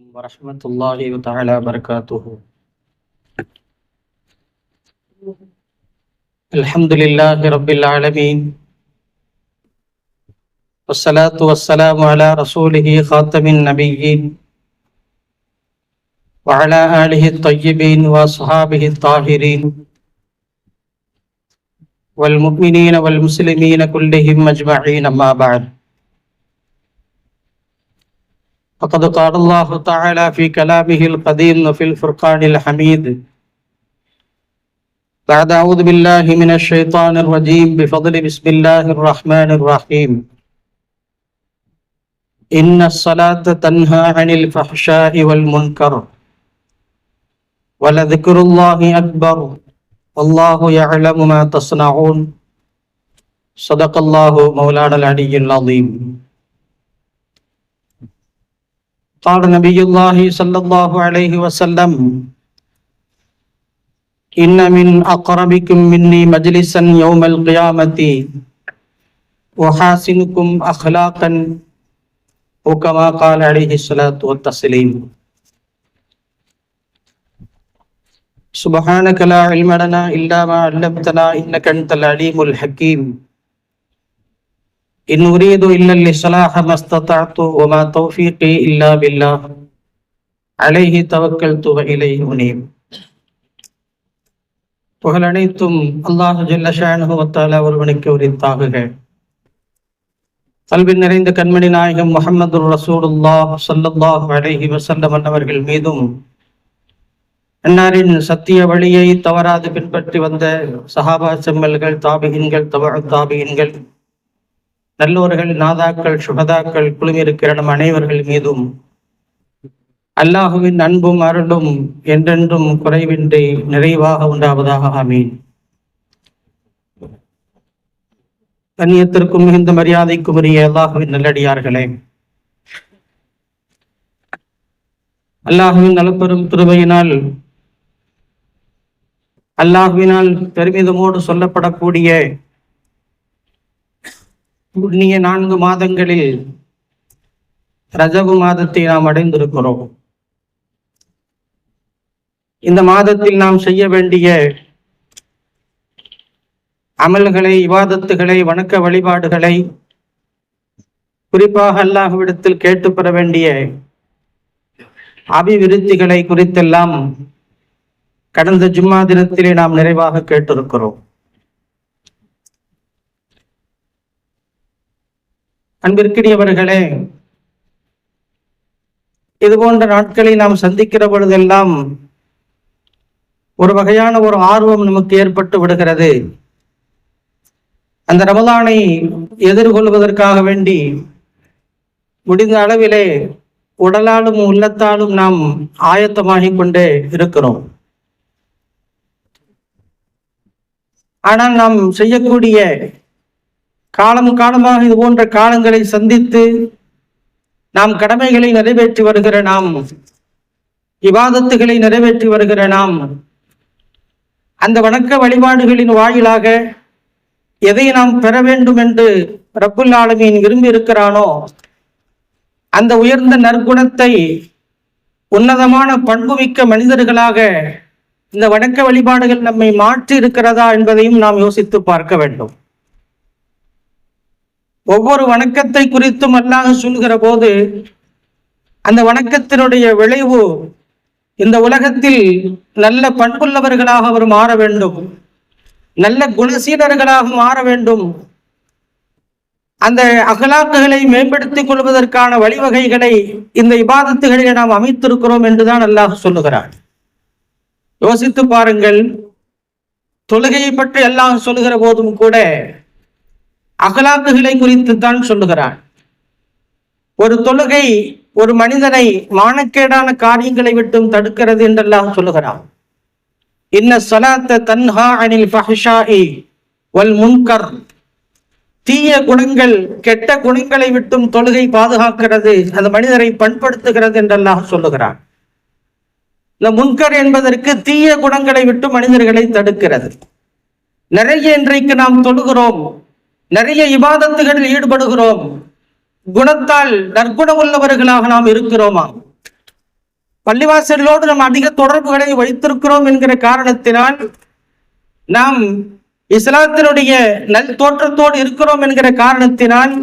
ورحمة الله تعالى وبركاته. الحمد لله رب العالمين. والصلاة والسلام على رسوله خاتم النبيين. وعلى آله الطيبين وأصحابه الطاهرين. والمؤمنين والمسلمين كلهم أجمعين أما بعد. فقد قال الله تعالى في كلامه القديم وفي الفرقان الحميد. بعد أعوذ بالله من الشيطان الرجيم. بفضل بسم الله الرحمن الرحيم. إن الصلاة تنهى عن الفحشاء والمنكر. ولذكر الله أكبر. والله يعلم ما تصنعون. صدق الله مولانا العلي العظيم. قال نبي الله صلى الله عليه وسلم إن من أقربكم مني مجلسا يوم القيامة وحاسنكم أخلاقا وكما قال عليه الصلاة والتسليم. سبحانك لا علم لنا إلا ما علمتنا إنك أنت العليم الحكيم. إن أريد إلا الإصلاح ما استطعت وما توفيقي إلا بالله عليه توكلت وإليه أنيب புகழ் அனைத்தும் அல்லாஹ் ஜல்லஷானு வத்தாலா ஒருவனுக்கு உரித்தாகுக கல்வி நிறைந்த கண்மணி நாயகம் முகமது ரசூலுல்லாஹ் சல்லல்லாஹு அலைஹி வசல்லம் அவர்கள் மீதும் அன்னாரின் சத்திய வழியை தவறாது பின்பற்றி வந்த சஹாபா செம்மல்கள் தாபிகின்கள் தவ தாபிகின்கள் நல்லோர்கள் நாதாக்கள் சுகதாக்கள் குழுமிருக்கிற நம் அனைவர்கள் மீதும் அல்லாஹுவின் அன்பும் அருளும் என்றென்றும் குறைவின்றி நிறைவாக உண்டாவதாக. ஆமீன். கண்ணியத்திற்கும் மிகுந்த மரியாதைக்கும் உரிய அல்லாஹுவின் நல்லடியார்களே அல்லாஹுவின் நலப்பெரும் திருவையினால் அல்லாஹுவினால் பெருமிதமோடு சொல்லப்படக்கூடிய புண்ணிய நான்கு மாதங்களில் ரஜபு மாதத்தை நாம் அடைந்திருக்கிறோம். இந்த மாதத்தில் நாம் செய்ய வேண்டிய அமல்களை விவாதத்துகளை வணக்க வழிபாடுகளை குறிப்பாக அல்லாஹ்விடத்தில் கேட்டு பெற வேண்டிய அபிவிருத்திகளை குறித்தெல்லாம் கடந்த ஜும்மா தினத்திலே நாம் நிறைவாக கேட்டிருக்கிறோம். அன்பிற்கினியவர்களே இது போன்ற நாட்களை நாம் சந்திக்கிற பொழுதெல்லாம் ஒரு வகையான ஒரு ஆர்வம் நமக்கு ஏற்பட்டு விடுகிறது. அந்த ரமதானை எதிர்கொள்வதற்காக வேண்டி முடிந்த அளவிலே உடலாலும் உள்ளத்தாலும் நாம் ஆயத்தமாகிக் கொண்டே இருக்கிறோம். ஆனால் நாம் செய்யக்கூடிய காலம் காலமாக இது போன்ற காலங்களை சந்தித்து நாம் கடமைகளை நிறைவேற்றி வருகிற நாம் விவாதத்துகளை நிறைவேற்றி வருகிற நாம் அந்த வணக்க வழிபாடுகளின் வாயிலாக எதை நாம் பெற வேண்டும் என்று ரப்புல் ஆலமீன் விரும்பி இருக்கிறானோ அந்த உயர்ந்த நற்குணத்தை உன்னதமான பண்புமிக்க மனிதர்களாக இந்த வணக்க வழிபாடுகள் நம்மை மாற்றி இருக்கிறதா என்பதையும் நாம் யோசித்து பார்க்க வேண்டும். ஒவ்வொரு வணக்கத்தை குறித்தும் அல்லாஹ் சொல்கிற போது அந்த வணக்கத்தினுடைய விளைவு இந்த உலகத்தில் நல்ல பண்புள்ளவர்களாக அவர் மாற வேண்டும். நல்ல குணசீலர்களாக மாற வேண்டும். அந்த அகலாக்குகளை மேம்படுத்திக் கொள்வதற்கான வழிவகைகளை இந்த இபாதத்துகளில் நாம் அமைத்திருக்கிறோம் என்றுதான் அல்லாஹ் சொல்லுகிறார் யோசித்து பாருங்கள் தொழுகையை பற்றி அல்லாஹ் சொல்லுகிற போதும் கூட அகலாக்குகளை குறித்து தான் சொல்லுகிறார். ஒரு தொழுகை ஒரு மனிதனை மானக்கேடான காரியங்களை விட்டும் தடுக்கிறது என்றெல்லாம் சொல்லுகிறான் இன்ன சலாத்த தன்ஹா அனில் ஃபஹ்ஷாஇ வல் முன்கர். தீய குணங்கள் கெட்ட குணங்களை விட்டும் தொழுகை பாதுகாக்கிறது அந்த மனிதரை பண்படுத்துகிறது என்றெல்லாம் சொல்லுகிறான் இந்த முன்கர் என்பதற்கு தீய குணங்களை விட்டு மனிதர்களை தடுக்கிறது. நிறைய இன்றைக்கு நாம் தொழுகிறோம். நிறைய இபாதத்துகளில் ஈடுபடுகிறோம். குணத்தால் நற்குணம் உள்ளவர்களாக நாம் இருக்கிறோமா? பள்ளிவாசலோடு நாம் அதிக தொடர்புகளை வைத்திருக்கிறோம் என்கிற காரணத்தினால் நாம் இஸ்லாத்தினுடைய நல் தோற்றத்தோடு இருக்கிறோம் என்கிற காரணத்தினால்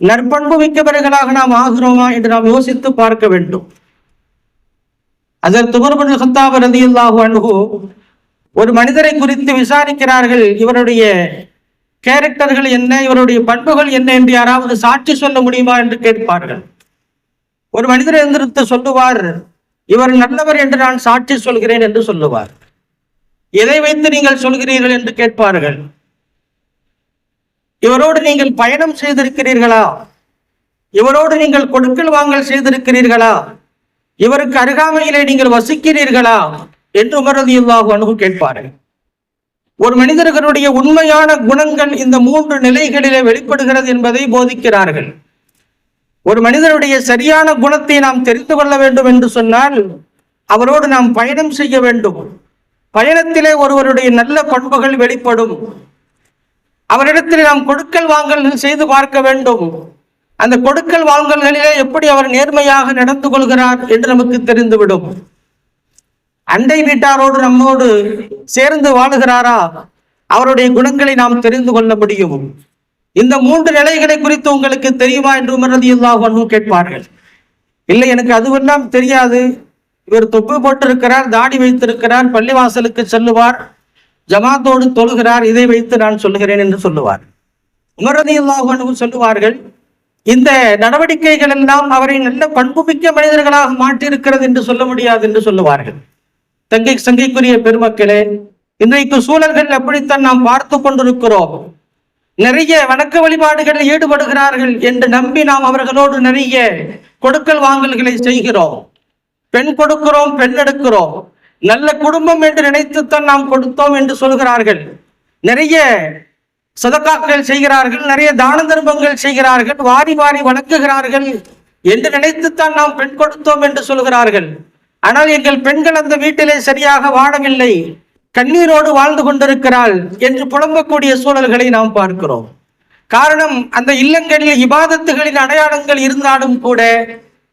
நற்பண்பு மிக்கவர்களாக நாம் ஆகிறோமா என்று நாம் யோசித்து பார்க்க வேண்டும். அதற்கு துமர்பன் சத்தாப ரதியுல்லாஹு ஒரு மனிதரை குறித்து விசாரிக்கிறார்கள். இவருடைய கேரக்டர்கள் என்ன இவருடைய பண்புகள் என்ன என்று யாராவது சாட்சி சொல்ல முடியுமா என்று கேட்பார்கள். ஒரு மனிதர் எந்திரித்து சொல்லுவார் இவர் நல்லவர் என்று நான் சாட்சி சொல்கிறேன் என்று சொல்லுவார். எதை வைத்து நீங்கள் சொல்கிறீர்கள் என்று கேட்பார்கள். இவரோடு நீங்கள் பயணம் செய்திருக்கிறீர்களா? இவரோடு நீங்கள் கொடுக்கல் வாங்கல் செய்திருக்கிறீர்களா? இவருக்கு அருகாமையிலே நீங்கள் வசிக்கிறீர்களா? என்று உமரதியுள்ளாக அணுகு கேட்பார்கள். ஒரு மனிதர்களுடைய உண்மையான குணங்கள் இந்த மூன்று நிலைகளிலே வெளிப்படுகிறது என்பதை போதிக்கிறார்கள். ஒரு மனிதனுடைய சரியான குணத்தை நாம் தெரிந்து கொள்ள வேண்டும் என்று சொன்னால் அவரோடு நாம் பயணம் செய்ய வேண்டும். பயணத்திலே ஒருவருடைய நல்ல பண்புகள் வெளிப்படும். அவரிடத்தில் நாம் கொடுக்கல் வாங்கல் செய்து பார்க்க வேண்டும். அந்த கொடுக்கல் வாங்கல்களிலே எப்படி அவர் நேர்மையாக நடந்து கொள்கிறார் என்று நமக்கு தெரிந்துவிடும். அண்டை வீட்டாரோடு நம்மோடு சேர்ந்து வாழுகிறாரா? அவருடைய குணங்களை நாம் தெரிந்து கொள்ள முடியும். இந்த மூன்று நிலைகளை குறித்து உங்களுக்கு தெரியுமா என்று உமரதி எல்லாவும் கேட்பார்கள். இல்லை எனக்கு அதுவெல்லாம் தெரியாது. இவர் தொப்பு போட்டிருக்கிறார் தாடி வைத்திருக்கிறார் பள்ளிவாசலுக்கு செல்லுவார் ஜமாத்தோடு தொழுகிறார் இதை வைத்து நான் சொல்லுகிறேன் என்று சொல்லுவார். உமரதி எல்லாவும் சொல்லுவார்கள் இந்த நடவடிக்கைகள் எல்லாம் அவரை நல்ல பண்புமிக்க மனிதர்களாக மாற்றியிருக்கிறது என்று சொல்ல முடியாது என்று சொல்லுவார்கள். தங்கை சங்கைக்குரிய பெருமக்களே இன்றைக்கு சூழல்கள் அப்படித்தான் நாம் பார்த்து கொண்டிருக்கிறோம். நிறைய வணக்க வழிபாடுகளில் ஈடுபடுகிறார்கள் என்று நம்பி நாம் அவர்களோடு நிறைய கொடுக்கல் வாங்கல்களை செய்கிறோம். பெண் கொடுக்கிறோம் பெண் எடுக்கிறோம். நல்ல குடும்பம் என்று நினைத்துத்தான் நாம் கொடுத்தோம் என்று சொல்கிறார்கள். நிறைய சதக்காக்கள் செய்கிறார்கள் நிறைய தான தர்மங்கள் செய்கிறார்கள் வாரி வாரி வணங்குகிறார்கள் என்று நினைத்துத்தான் நாம் பெண் கொடுத்தோம் என்று சொல்கிறார்கள். ஆனால் எங்கள் பெண்கள் அந்த வீட்டிலே சரியாக வாழவில்லை. கண்ணீரோடு வாழ்ந்து கொண்டிருக்கிறாள் என்று புலம்பக்கூடிய சூழல்களை நாம் பார்க்கிறோம். காரணம் அந்த இல்லங்களில் இபாதத்துகளின் அடையாளங்கள் இருந்தாலும் கூட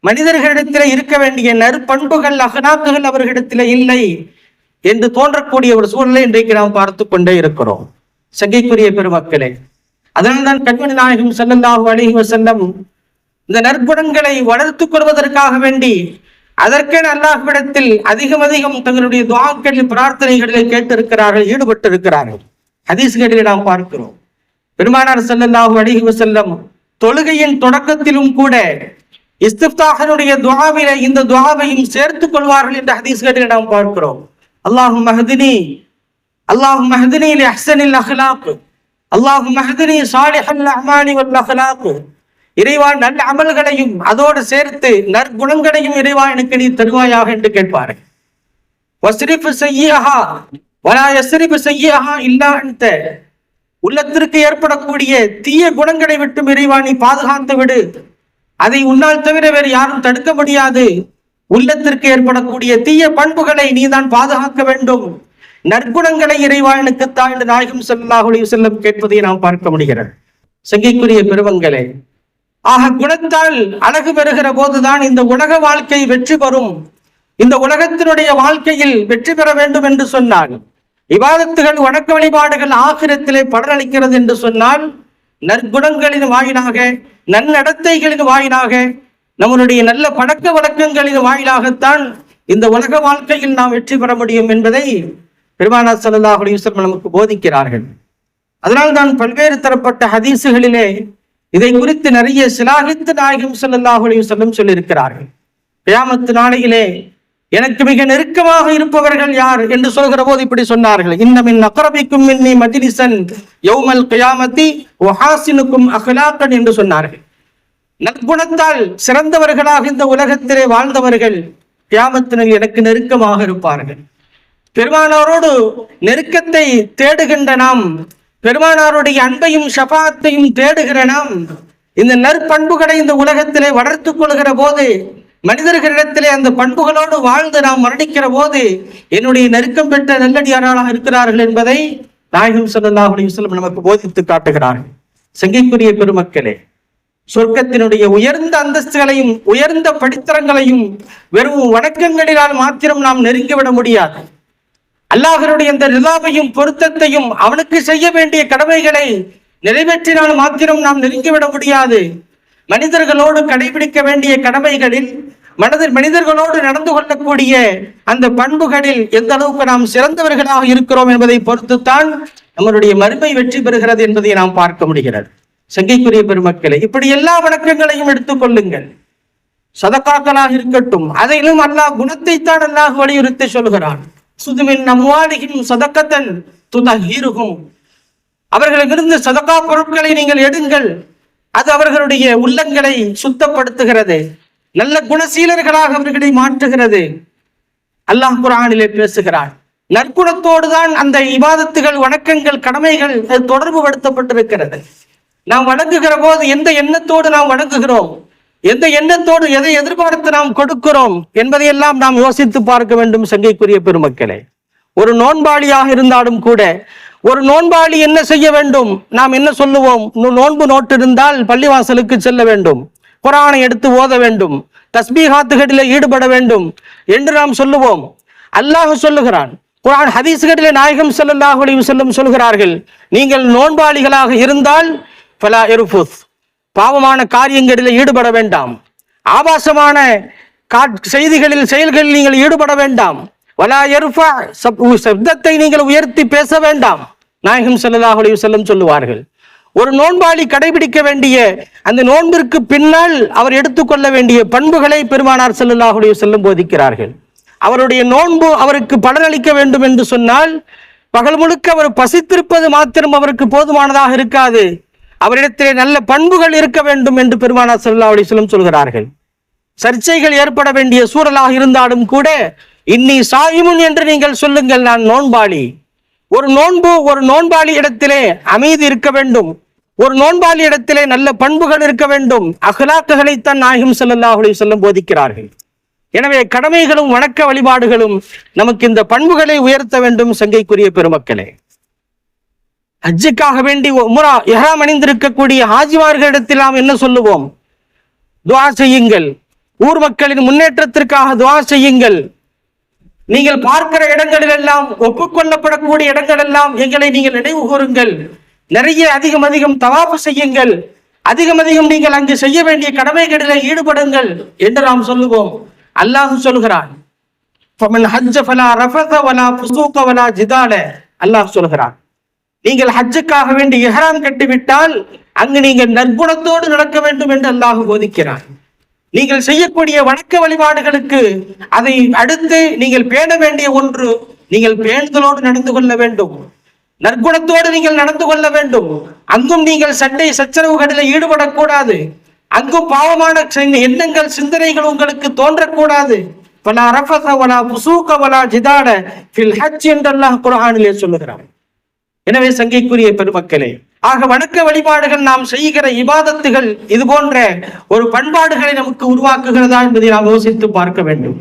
மனிதர்களிடத்தில் இருக்க வேண்டிய நற்பண்புகள் அகனாக்குகள் அவர்களிடத்தில் இல்லை என்று தோன்றக்கூடிய ஒரு சூழலை இன்றைக்கு நாம் பார்த்து கொண்டே இருக்கிறோம். சங்கைக்குரிய பெருமக்களே அதனால்தான் கண்மணி நாயகம் செல்லல்லாஹு அலிஹி செல்லம் இந்த நற்குணங்களை வளர்த்துக் கொள்வதற்காக வேண்டி அதற்கென அல்லாஹ்விடத்தில் அதிகம் அதிகம் தங்களுடைய துவாக்களில் பிரார்த்தனைகளில் கேட்டிருக்கிறார்கள் ஈடுபட்டு இருக்கிறார்கள் ஹதீஸ்களில் நாம் பார்க்கிறோம். பெருமானார் செல்லல்லாஹு அலிஹி செல்லம் தொழுகையின் தொடக்கத்திலும் கூட இஸ்திப்தாகனுடைய துவாவில இந்த துவாவையும் சேர்த்துக் கொள்வார்கள் என்ற ஹதீஸ்களில் நாம் பார்க்கிறோம். அல்லாஹு மஹதினி அல்லாஹு மஹதினி அஹ்சனில் அஹ்லாக்கு அல்லாஹு மஹதினி சாலிஹல் அஹ்மானி வல் இறைவா நல்ல அமல்களையும் அதோடு சேர்த்து நற்குணங்களையும் இறைவா எனக்கு நீ தருவாயாக என்று கேட்பாரு. வசிரிப்பு செய்யஹா வலா எஸ்ரிப்பு செய்யஹா இல்லா உள்ளத்திற்கு ஏற்படக்கூடிய தீய குணங்களை விட்டும் இறைவா நீ பாதுகாத்து விடு. அதை உன்னால் தவிர வேறு யாரும் தடுக்க முடியாது. உள்ளத்திற்கு ஏற்படக்கூடிய தீய பண்புகளை நீ தான் பாதுகாக்க வேண்டும். நற்குணங்களை இறைவா எனக்குத்தான் என்று நாயகம் செல்லாஹுடைய செல்லம் கேட்பதை நாம் பார்க்க முடிகிறது. சங்கைக்குரிய பெருமங்களே ஆக குணத்தால் அழகு பெறுகிற போதுதான் இந்த உலக வாழ்க்கை வெற்றி பெறும். இந்த உலகத்தினுடைய வாழ்க்கையில் வெற்றி பெற வேண்டும் என்று சொன்னால் விவாதத்துகள் வணக்க வழிபாடுகள் ஆகிரத்திலே பலனளிக்கிறது என்று சொன்னால் நற்குணங்களின் வாயிலாக நன்னடத்தைகளின் வாயிலாக நம்மளுடைய நல்ல பழக்க வழக்கங்களின் வாயிலாகத்தான் இந்த உலக வாழ்க்கையில் நாம் வெற்றி பெற முடியும் என்பதை பெருமானா சல்லாஹ் அலிவசம் நமக்கு போதிக்கிறார்கள். அதனால்தான் பல்வேறு தரப்பட்ட ஹதீசுகளிலே இதை குறித்து நிறைய சிலாகித்து நாயகம் செல்லல்லாஹுலையும் செல்லும் சொல்லியிருக்கிறார்கள். கியாமத்து நாளையிலே எனக்கு மிக நெருக்கமாக இருப்பவர்கள் யார் என்று சொல்கிற போது இப்படி சொன்னார்கள். இன்னமின் அக்கரபிக்கும் மின்னி மஜ்லிசன் யௌமல் கியாமத்தி ஒஹாசினுக்கும் அஹ்லாக்கன் என்று சொன்னார்கள். நற்குணத்தால் சிறந்தவர்களாக இந்த உலகத்திலே வாழ்ந்தவர்கள் கியாமத்தினர் எனக்கு நெருக்கமாக இருப்பார்கள். பெருமானோரோடு நெருக்கத்தை தேடுகின்ற நாம் பெருமானாருடைய அன்பையும் ஷபாத்தையும் தேடுகிற நாம் இந்த நற்பண்புகளை இந்த உலகத்திலே வளர்த்துக் கொள்கிற போது மனிதர்களிடத்திலே அந்த பண்புகளோடு வாழ்ந்து நாம் மரணிக்கிற போது என்னுடைய நெருக்கம் பெற்ற நல்லடியாராளாக இருக்கிறார்கள் என்பதை நாயகம் ஸல்லல்லாஹு அலைஹி நமக்கு போதித்து காட்டுகிறார்கள். சங்கைக்குரிய பெருமக்களே சொர்க்கத்தினுடைய உயர்ந்த அந்தஸ்துகளையும் உயர்ந்த படித்தரங்களையும் வெறும் வணக்கங்களினால் மாத்திரம் நாம் நெருங்கிவிட முடியாது. அல்லாஹருடைய இந்த ரிலாவையும் பொருத்தத்தையும் அவனுக்கு செய்ய வேண்டிய கடமைகளை நிறைவேற்றினால் மாத்திரம் நாம் நெருங்கிவிட முடியாது. மனிதர்களோடு கடைபிடிக்க வேண்டிய கடமைகளில் மனதில் மனிதர்களோடு நடந்து கொள்ளக்கூடிய அந்த பண்புகளில் எந்த அளவுக்கு நாம் சிறந்தவர்களாக இருக்கிறோம் என்பதை பொறுத்துத்தான் நம்மளுடைய மறுமை வெற்றி பெறுகிறது என்பதை நாம் பார்க்க முடிகிறது. சங்கைக்குரிய பெருமக்களை இப்படி எல்லா வணக்கங்களையும் எடுத்துக் கொள்ளுங்கள். சதக்காக்களாக இருக்கட்டும் அதிலும் அல்லாஹ் குணத்தைத்தான் அல்லாஹ் வலியுறுத்தி சொல்கிறான். சுதுமின் அம்வாலிகின் சதக்கத்தன் துதஹீருகும் அவர்களிடமிருந்து சதக்கா பொருட்களை நீங்கள் எடுங்கள். அது அவர்களுடைய உள்ளங்களை சுத்தப்படுத்துகிறது. நல்ல குணசீலர்களாக அவர்களை மாற்றுகிறது. அல்லாஹ் குரானிலே பேசுகிறார் நற்குணத்தோடு தான் அந்த இவாதத்துகள் வணக்கங்கள் கடமைகள் அது தொடர்பு படுத்தப்பட்டிருக்கிறது நாம் வணங்குகிற போது எந்த எண்ணத்தோடு நாம் வணங்குகிறோம்? எந்த எண்ணத்தோடு எதை எதிர்பார்த்து நாம் கொடுக்கிறோம் என்பதையெல்லாம் நாம் யோசித்து பார்க்க வேண்டும் சங்கைக்குரிய பெருமக்களே. ஒரு நோன்பாளியாக இருந்தாலும் கூட ஒரு நோன்பாளி என்ன செய்ய வேண்டும்? நாம் என்ன சொல்லுவோம்? நோன்பு நோட்டு இருந்தால் பள்ளிவாசலுக்கு செல்ல வேண்டும். குரானை எடுத்து ஓத வேண்டும். தஸ்பீஹாத்துகளில் ஈடுபட வேண்டும் என்று நாம் சொல்லுவோம். அல்லாஹ் சொல்லுகிறான். குரான் ஹதீஸ்களிலே நாயகம் செல்லல்லாஹ் செல்லும் சொல்கிறார்கள். நீங்கள் நோன்பாளிகளாக இருந்தால் பலா இர்ஃபுஸ். பாவமான காரியங்களில் ஈடுபட வேண்டாம். ஆபாசமான கா- செய்திகளில் செயல்களில் நீங்கள் ஈடுபட வேண்டாம். வலா எருஃபா சப்தத்தை நீங்கள் உயர்த்தி பேச வேண்டாம். நாயகம் செல்லதாக செல்லும் சொல்லுவார்கள். ஒரு நோன்பாளி கடைபிடிக்க வேண்டிய அந்த நோன்பிற்கு பின்னால் அவர் எடுத்துக்கொள்ள வேண்டிய பண்புகளை பெருமானார் ஸல்லல்லாஹு செல்லும் போதிக்கிறார்கள். அவருடைய நோன்பு அவருக்கு பலனளிக்க வேண்டும் என்று சொன்னால் பகல் முழுக்க அவர் பசித்திருப்பது மாத்திரம் அவருக்கு போதுமானதாக இருக்காது. அவரிடத்திலே நல்ல பண்புகள் இருக்க வேண்டும் என்று பெருமானா ஸல்லல்லாஹு அலிஸ்லம் சொல்கிறார்கள். சர்ச்சைகள் ஏற்பட வேண்டிய சூழலாக இருந்தாலும் கூட இன்னி சாயிமுன் என்று நீங்கள் சொல்லுங்கள் நான் நோன்பாளி. ஒரு நோன்பு ஒரு நோன்பாளி இடத்திலே அமைதி இருக்க வேண்டும். ஒரு நோன்பாளி இடத்திலே நல்ல பண்புகள் இருக்க வேண்டும். அகலாக்குகளைத்தான் நாயகம் ஸல்லல்லாஹு அலைஹி போதிக்கிறார்கள். எனவே கடமைகளும் வணக்க வழிபாடுகளும் நமக்கு இந்த பண்புகளை உயர்த்த வேண்டும் சங்கைக்குரிய பெருமக்களே. ஹஜ்ஜுக்காக வேண்டி உமரா எஹராம் அணிந்திருக்கக்கூடிய ஹாஜிமார்களிடத்தில் நாம் என்ன சொல்லுவோம்? துவா செய்யுங்கள். ஊர் மக்களின் முன்னேற்றத்திற்காக துவா செய்யுங்கள். நீங்கள் பார்க்கிற இடங்களில் எல்லாம் ஒப்புக்கொள்ளப்படக்கூடிய இடங்கள் எல்லாம் எங்களை நீங்கள் நினைவு கூறுங்கள். நிறைய அதிகம் அதிகம் தவாப்பு செய்யுங்கள். அதிகம் அதிகம் நீங்கள் அங்கு செய்ய வேண்டிய கடமைகளில் ஈடுபடுங்கள் என்று நாம் சொல்லுவோம். அல்லாஹ் சொல்கிறான். அல்லாஹ் சொல்கிறான். நீங்கள் ஹஜ்ஜுக்காக வேண்டி இஹராம் கட்டிவிட்டால் அங்கு நீங்கள் நற்குணத்தோடு நடக்க வேண்டும் என்று அல்லாஹ் போதிக்கிறார் நீங்கள் செய்யக்கூடிய வணக்க வழிபாடுகளுக்கு அதை அடுத்து நீங்கள் பேண வேண்டிய ஒன்று நீங்கள் பேணுதலோடு நடந்து கொள்ள வேண்டும். நற்குணத்தோடு நீங்கள் நடந்து கொள்ள வேண்டும். அங்கும் நீங்கள் சண்டை சச்சரவுகளில் ஈடுபடக்கூடாது. அங்கும் பாவமான எண்ணங்கள் சிந்தனைகள் உங்களுக்கு தோன்றக்கூடாது. பல அரபசவலா புசூக்கவலா ஜிதாட ஃபில் ஹஜ் என்று அல்லாஹ் சொல்லுகிறான். எனவே சங்கைக்குரிய பெருமக்களே ஆக வணக்க வழிபாடுகள் நாம் செய்கிற இபாதத்துகள் இது போன்ற ஒரு பண்பாடுகளை நமக்கு உருவாக்குகிறதா என்பதை நாம் யோசித்து பார்க்க வேண்டும்.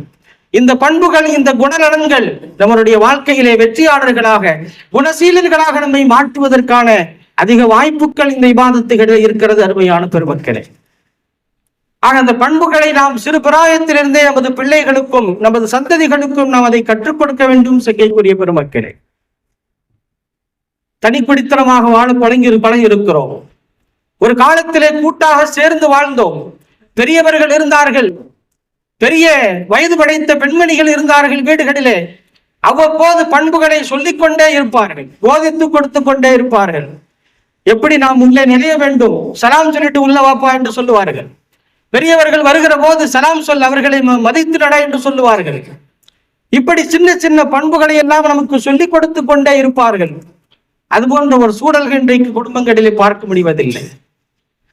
இந்த பண்புகள் இந்த குணநலன்கள் நம்மளுடைய வாழ்க்கையிலே வெற்றியாளர்களாக குணசீலர்களாக நம்மை மாற்றுவதற்கான அதிக வாய்ப்புகள் இந்த இபாதத்துகளில் இருக்கிறது அருமையான பெருமக்களே. ஆக அந்த பண்புகளை நாம் சிறு பிராயத்திலிருந்தே நமது பிள்ளைகளுக்கும் நமது சந்ததிகளுக்கும் நாம் அதை கற்றுக் கொடுக்க வேண்டும் சங்கைக்குரிய பெருமக்களே. தனிப்படித்தனமாக வாழ பழங்கி பழகி இருக்கிறோம் ஒரு காலத்திலே கூட்டாக சேர்ந்து வாழ்ந்தோம். பெரியவர்கள் இருந்தார்கள். பெரிய வயது படைத்த பெண்மணிகள் இருந்தார்கள் வீடுகளிலே. அவ்வப்போது பண்புகளை சொல்லிக் கொண்டே இருப்பார்கள். போதித்து கொடுத்து கொண்டே இருப்பார்கள். எப்படி நாம் உள்ளே நிலைய வேண்டும்? சலாம் சொல்லிட்டு உள்ள வாப்பா என்று சொல்லுவார்கள். பெரியவர்கள் வருகிற போது சலாம் சொல் அவர்களை ம- மதித்து நட என்று சொல்லுவார்கள். இப்படி சின்ன சின்ன பண்புகளை எல்லாம் நமக்கு சொல்லிக் கொடுத்து கொண்டே இருப்பார்கள். அது போன்ற ஒரு சூழல்கள் இன்றைக்கு குடும்பங்களிலே பார்க்க முடிவதில்லை.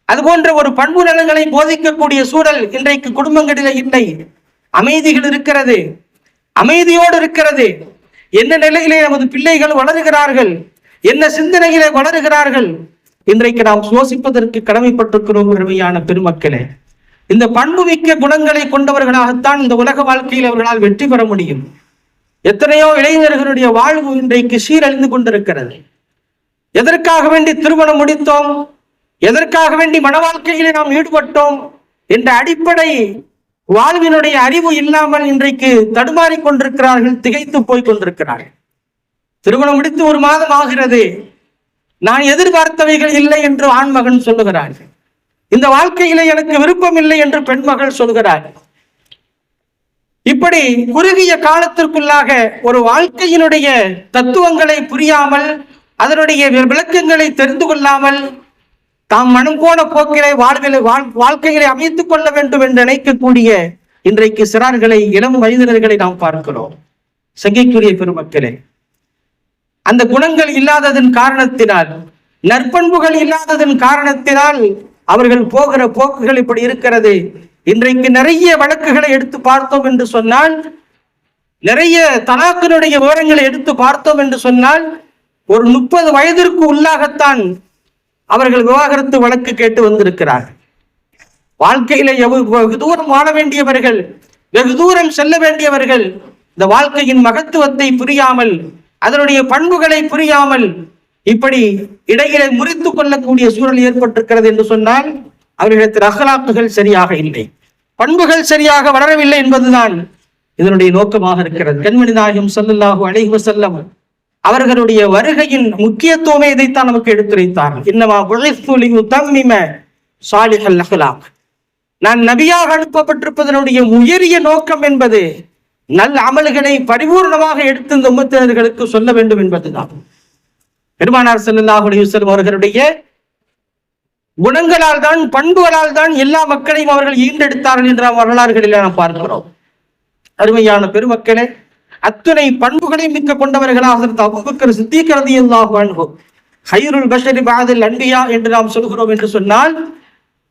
அது போன்ற ஒரு பண்பு நலன்களை போதிக்கக்கூடிய சூழல் இன்றைக்கு குடும்பங்களிலே இல்லை. அமைதிகள் இருக்கிறது. அமைதியோடு இருக்கிறது. என்ன நிலையிலே நமது பிள்ளைகள் வளருகிறார்கள்? என்ன சிந்தனையிலே வளருகிறார்கள்? இன்றைக்கு நாம் யோசிப்பதற்கு கடமைப்பட்டிருக்கிறோம் பெருமையான பெருமக்களே. இந்த பண்பு மிக்க குணங்களை கொண்டவர்களாகத்தான் இந்த உலக வாழ்க்கையில் அவர்களால் வெற்றி பெற முடியும். எத்தனையோ இளைஞர்களுடைய வாழ்வு இன்றைக்கு சீரழிந்து கொண்டிருக்கிறது. எதற்காக வேண்டி திருமணம் முடித்தோம்? எதற்காக வேண்டி மன வாழ்க்கையிலே நாம் ஈடுபட்டோம்? என்ற அடிப்படை வாழ்வினுடைய அறிவு இல்லாமல் இன்றைக்கு தடுமாறிக் கொண்டிருக்கிறார்கள் திகைத்து போய் கொண்டிருக்கிறார்கள். திருமணம் முடித்து ஒரு மாதம் ஆகிறது. நான் எதிர்பார்த்தவைகள் இல்லை என்று ஆண்மகன் சொல்லுகிறார்கள். இந்த வாழ்க்கையில எனக்கு விருப்பம் இல்லை என்று பெண்மகள் சொல்கிறார்கள் இப்படி குறுகிய காலத்திற்குள்ளாக ஒரு வாழ்க்கையினுடைய தத்துவங்களை புரியாமல் அதனுடைய விளக்கங்களை தெரிந்து கொள்ளாமல் தாம் மனம் போன போக்கிலே வாழ்விலை வாழ்க்கைகளை அமைத்துக் கொள்ள வேண்டும் என்று நினைக்கக்கூடிய இன்றைக்கு சிறார்களை இளம் வயதினர்களை நாம் பார்க்கிறோம். சங்கைக்குரிய பெருமக்களே அந்த குணங்கள் இல்லாததன் காரணத்தினால் நற்பண்புகள் இல்லாததன் காரணத்தினால் அவர்கள் போகிற போக்குகள் இப்படி இருக்கிறது. இன்றைக்கு நிறைய வழக்குகளை எடுத்து பார்த்தோம் என்று சொன்னால் நிறைய தலாக்கினுடைய விவரங்களை எடுத்து பார்த்தோம் என்று சொன்னால் ஒரு முப்பது வயதிற்கு உள்ளாகத்தான் அவர்கள் விவாகரத்து வழக்கு கேட்டு வந்திருக்கிறார்கள். வாழ்க்கையில வெகு தூரம் வாழ வேண்டியவர்கள் வெகு தூரம் செல்ல வேண்டியவர்கள் இந்த வாழ்க்கையின் மகத்துவத்தை புரியாமல் அதனுடைய பண்புகளை புரியாமல் இப்படி இடையிலே முறித்து கொள்ளக்கூடிய சூழல் ஏற்பட்டிருக்கிறது என்று சொன்னால் அவர்களிடத்தில் அகலாப்புகள் சரியாக இல்லை. பண்புகள் சரியாக வளரவில்லை என்பதுதான் இதனுடைய நோக்கமாக இருக்கிறது. கண்மணி நாயகம் சொல்லல்லாஹு அழைவு செல்லவும் அவர்களுடைய வருகையின் முக்கியத்துவமே இதைத்தான் நமக்கு எடுத்துரைத்தார்கள். இன்னமா உழைப்புலி தம்மிம சாலிகள் அஹ்லாக். நான் நபியாக அனுப்பப்பட்டிருப்பதனுடைய உயரிய நோக்கம் என்பது நல்ல அமல்களை பரிபூர்ணமாக எடுத்து இந்த உம்மத்தினர்களுக்கு சொல்ல வேண்டும் என்பதுதான். பெருமானார் செல்லாஹுடைய அலிவசலம் அவர்களுடைய குணங்களால் தான் பண்புகளால் தான் எல்லா மக்களையும் அவர்கள் ஈண்டெடுத்தார்கள் என்ற வரலாறுகளில் நாம் பார்க்கிறோம். அருமையான பெருமக்களே அத்துணை பண்புகளை மிக்க கொண்டவர்களாக அபுபக்கர் சித்திக்கிறது வாழ்வோம் ஹைருல் பஷரி பாதில் அன்பியா என்று நாம் சொல்கிறோம் என்று சொன்னால்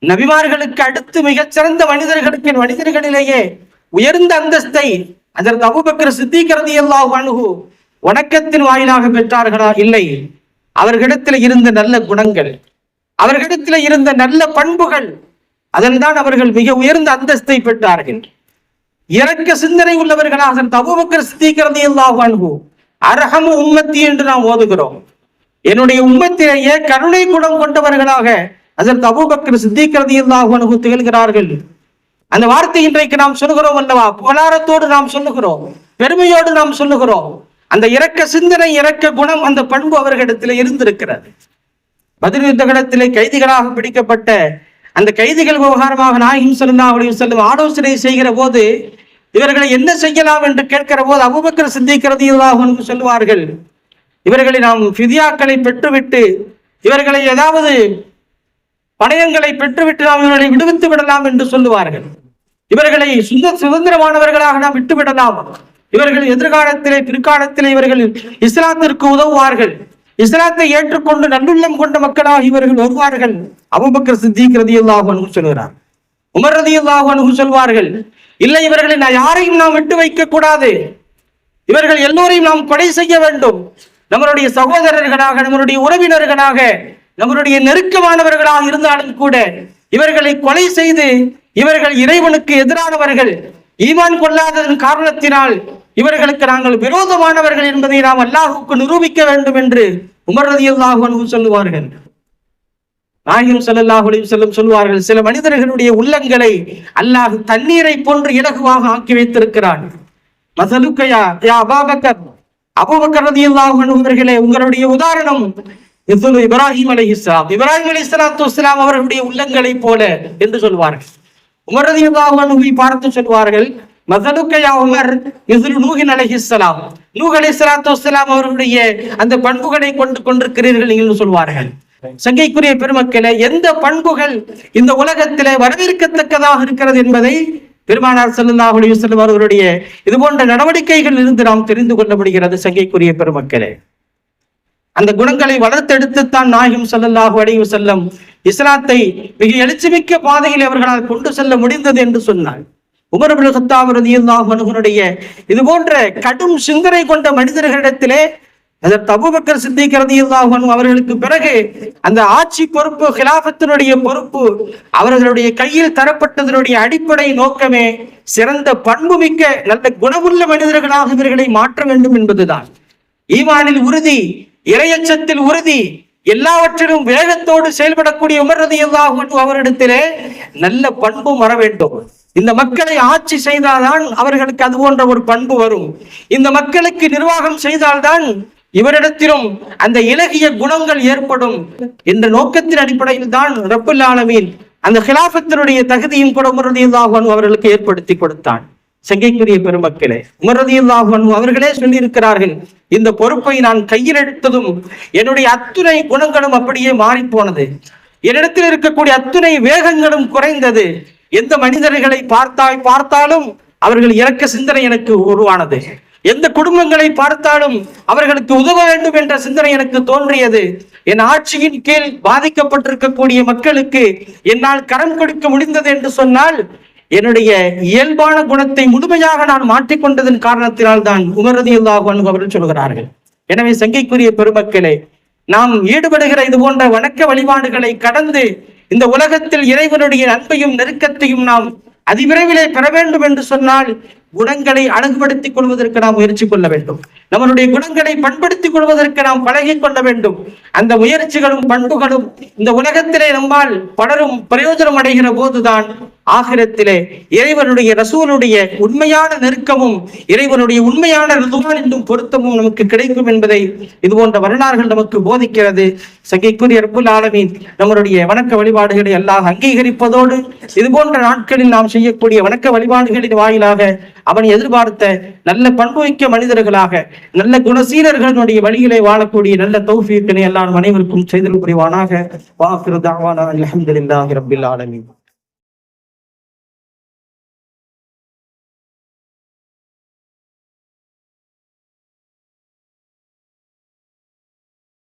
நபிமார்களுக்கு அடுத்து மிகச்சிறந்த மனிதர்களுக்கு மனிதர்களிலேயே உயர்ந்த அந்தஸ்தை அதற்கு அபுபக்கர் சித்திக்கிறது எல்லாம் வாழ்வு வணக்கத்தின் வாயிலாக பெற்றார்களா? இல்லை. அவர்களிடத்தில் இருந்த நல்ல குணங்கள் அவர்களிடத்தில் இருந்த நல்ல பண்புகள் அதன்தான் அவர்கள் மிக உயர்ந்த அந்தஸ்தை பெற்றார்கள். இறக்க சிந்தனை உள்ளவர்களாக தபுபக்கர் சித்திக்கிறது அல்லாஹு அரகம உம்மத்தி என்று நாம் ஓதுகிறோம். என்னுடைய உம்மத்திலேயே கருணை குணம் கொண்டவர்களாக அதற்கு அபூபக்கர் சித்திக்கிறது அல்லாஹு திகழ்கிறார்கள். அந்த வார்த்தை இன்றைக்கு நாம் சொல்லுகிறோம் அல்லவா? புகழாரத்தோடு நாம் சொல்லுகிறோம் பெருமையோடு நாம் சொல்லுகிறோம். அந்த இறக்க சிந்தனை இறக்க குணம் அந்த பண்பு அவர்களிடத்தில் இருந்திருக்கிறது. பதில் யுத்தகடத்திலே கைதிகளாக பிடிக்கப்பட்ட அந்த கைதிகள் விவகாரமாக நாயகம் செல்லா செல்லும் ஆலோசனை செய்கிற போது இவர்களை என்ன செய்யலாம் என்று கேட்கிற போது அபுபக்கர் சிந்திக்கிறது சொல்லுவார்கள் இவர்களை நாம் பிதியாக்களை பெற்றுவிட்டு இவர்களை ஏதாவது பணயங்களை பெற்றுவிட்டு நாம் இவர்களை விடுவித்து விடலாம் என்று சொல்லுவார்கள். இவர்களை சுந்த சுதந்திரமானவர்களாக நாம் விட்டுவிடலாம். இவர்கள் எதிர்காலத்திலே பிற்காலத்திலே இவர்கள் இஸ்லாத்திற்கு உதவுவார்கள். இஸ்லாத்தை ஏற்றுக்கொண்டு நல்லுள்ளம் கொண்ட மக்களாக இவர்கள் வருவார்கள். அபுபக்கர் சித்திக் ரதி அல்லாஹு சொல்கிறார். உமர் ரதி அல்லாஹு சொல்வார்கள் இல்லை இவர்களை நான் யாரையும் நாம் விட்டு வைக்க கூடாது இவர்கள் எல்லோரையும் நாம் கொலை செய்ய வேண்டும். நம்மளுடைய சகோதரர்களாக நம்மளுடைய உறவினர்களாக நம்மளுடைய நெருக்கமானவர்களாக இருந்தாலும் கூட இவர்களை கொலை செய்து இவர்கள் இறைவனுக்கு எதிரானவர்கள் ஈமான் கொள்ளாததன் காரணத்தினால் இவர்களுக்கு நாங்கள் விரோதமானவர்கள் என்பதை நாம் அல்லாஹுக்கு நிரூபிக்க வேண்டும் என்று உமர் ரதி அல்லாஹு சொல்லுவார்கள். நாயும் செல்லல்லாஹுலையும் செல்லும் சொல்லுவார்கள் சில மனிதர்களுடைய உள்ளங்களை அல்லாஹ் தண்ணீரை போன்று இலகுவாக ஆக்கி வைத்திருக்கிறான். மசலுக்கையா யா அபாபக்கர் அபுபக்கர் ரதி அல்லாஹர்களே உங்களுடைய உதாரணம் இப்ராஹிம் அலி இஸ்லாம் இப்ராஹிம் அலி இஸ்லாத்து இஸ்லாம் அவர்களுடைய உள்ளங்களை போல என்று சொல்வார்கள். உமர் ரதி பார்த்து சொல்வார்கள் மசலுக்கையா உமர் இஸ்ரு நூகின் அலஹிஸ்லாம் நூக் அலி சலாத்து வலாம் அவர்களுடைய அந்த பண்புகளை கொண்டு கொண்டிருக்கிறீர்கள் என்று சொல்வார்கள். சங்கைக்குரிய பெருமக்களே எந்த பண்புகள் இந்த உலகத்திலே வரவேற்கத்தக்கதாக இருக்கிறது என்பதை பெருமானார் செல்லுல்லாஹுடைய செல்லும் அவர்களுடைய இது போன்ற நடவடிக்கைகள் இருந்து நாம் தெரிந்து கொள்ள முடிகிறது சங்கைக்குரிய பெருமக்களே. அந்த குணங்களை வளர்த்தெடுத்துத்தான் நாயகம் செல்லல்லாஹு அடைவு செல்லும் இஸ்லாத்தை மிக எழுச்சிமிக்க பாதையில் அவர்களால் கொண்டு செல்ல முடிந்தது என்று சொன்னார். உமரபுல் ஹத்தாம் ரதியுல்லாஹனுடைய இது போன்ற கடும் சிந்தனை கொண்ட மனிதர்களிடத்திலே அதற்கு தபுபக்கர் சித்திக்கிறது இல்லாஹனும் அவர்களுக்கு பிறகு அந்த ஆட்சி பொறுப்பு ஹிலாபத்தினுடைய பொறுப்பு அவர்களுடைய கையில் தரப்பட்டதனுடைய அடிப்படை நோக்கமே சிறந்த பண்புமிக்க நல்ல குணமுள்ள மனிதர்களாக இவர்களை மாற்ற வேண்டும் என்பதுதான். ஈமானில் உறுதி இரையச்சத்தில் உறுதி எல்லாவற்றிலும் வேகத்தோடு செயல்படக்கூடிய உமர் ரலியல்லாஹு அவரிடத்திலே நல்ல பண்பும் வர வேண்டும். இந்த மக்களை ஆட்சி செய்தால்தான் அவர்களுக்கு அது போன்ற ஒரு பண்பு வரும். இந்த மக்களுக்கு நிர்வாகம் செய்தால்தான் இவரிடத்திலும் அந்த இலகிய குணங்கள் ஏற்படும். என்ற நோக்கத்தின் அடிப்படையில் தான் ரப்புல் ஆலமீன் அந்த ஹிலாபத்தினுடைய தகுதியும் கூட உமர் அவர்களுக்கு ஏற்படுத்தி கொடுத்தான். சங்கைக்குரிய பெருமக்களே உமர் அவர்களே சொல்லியிருக்கிறார்கள் இந்த பொறுப்பை நான் கையில் எடுத்ததும் என்னுடைய அத்துணை குணங்களும் அப்படியே மாறி போனது என்னிடத்தில் இருக்கக்கூடிய அத்துணை வேகங்களும் குறைந்தது. எந்த மனிதர்களை பார்த்தாய் பார்த்தாலும் அவர்கள் இறக்க சிந்தனை எனக்கு உருவானது. எந்த குடும்பங்களை பார்த்தாலும் அவர்களுக்கு உதவ வேண்டும் என்ற சிந்தனை எனக்கு தோன்றியது. என் ஆட்சியின் கீழ் பாதிக்கப்பட்டிருக்கக்கூடிய மக்களுக்கு என்னால் கரம் கொடுக்க முடிந்தது என்று சொன்னால் என்னுடைய இயல்பான குணத்தை முழுமையாக நான் மாற்றிக்கொண்டதன் காரணத்தினால் தான் உமரதியுல்லாஹ் அவர்கள் சொல்கிறார்கள். எனவே சங்கைக்குரிய பெருமக்களே நாம் ஈடுபடுகிற இது போன்ற வணக்க வழிபாடுகளை கடந்து இந்த உலகத்தில் இறைவனுடைய அன்பையும் நெருக்கத்தையும் நாம் அதிவிரைவிலே பெற வேண்டும் என்று சொன்னால் குணங்களை அழகுபடுத்திக் கொள்வதற்கு நாம் முயற்சி கொள்ள வேண்டும். நம்மளுடைய குணங்களை பண்படுத்திக் கொள்வதற்கு நாம் பழகிக் கொள்ள வேண்டும். அந்த முயற்சிகளும் பண்புகளும் இந்த உலகத்திலே நம்மால் பலரும் பிரயோஜனம் அடைகிற போதுதான் ஆகிரத்திலே இறைவனுடைய ரசூலுடைய உண்மையான நெருக்கமும் இறைவனுடைய உண்மையான ரிதுவான் என்னும் பொருத்தமும் நமக்கு கிடைக்கும் என்பதை இது போன்ற வரலாறுகள் நமக்கு போதிக்கிறது. சங்கைக்குரிய அற்புல் ஆலமின் நம்மளுடைய வணக்க வழிபாடுகளை எல்லாம் அங்கீகரிப்பதோடு இது போன்ற நாட்களில் நாம் செய்யக்கூடிய வணக்க வழிபாடுகளின் வாயிலாக அவன் எதிர்பார்த்த நல்ல பண்புமிக்க மனிதர்களாக நல்ல குணசீலர்களுடைய வழியிலே வாழக்கூடிய நல்ல தௌஃபீக்கினை எல்லாம் அனைவருக்கும் செய்தல் புரிவானாக வாக்குறு அலமதுல்லாஹி ரபில் ஆலமின்.